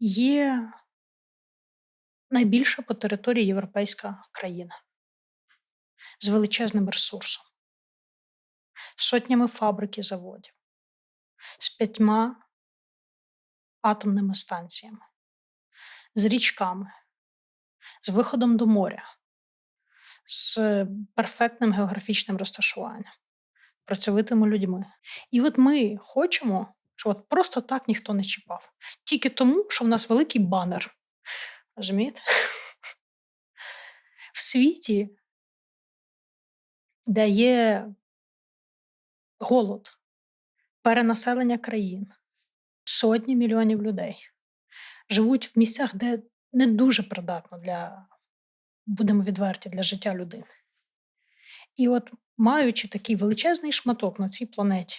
є найбільша по території європейська країна з величезним ресурсом, сотнями фабрик і заводів, з п'ятьма атомними станціями, з річками, з виходом до моря, з перфектним географічним розташуванням, працьовитими людьми. І от ми хочемо, щоб от просто так ніхто не чіпав. Тільки тому, що в нас великий банер. Розумієте? В світі, де є голод, перенаселення країн, сотні мільйонів людей живуть в місцях, де не дуже придатно для, будемо відверті, для життя людини. І от маючи такий величезний шматок на цій планеті,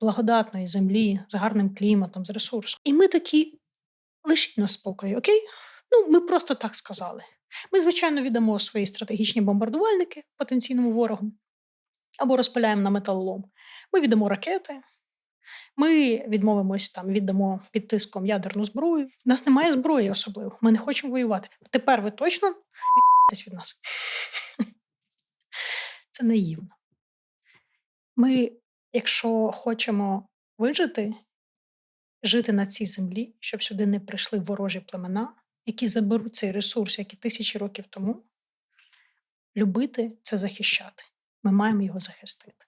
благодатної землі, з гарним кліматом, з ресурсом, і ми такі лишіть нас спокою, окей? Ну, ми просто так сказали. Ми, звичайно, віддамо свої стратегічні бомбардувальники потенційному ворогу або розпиляємо на металолом. Ми віддамо ракети, ми відмовимось там, віддамо під тиском ядерну зброю. У нас немає зброї особливо. Ми не хочемо воювати. Тепер ви точно від нас. Це наївно. Ми, якщо хочемо вижити, жити на цій землі, щоб сюди не прийшли ворожі племена, які заберуть цей ресурс, як і тисячі років тому, любити це захищати. Ми маємо його захистити.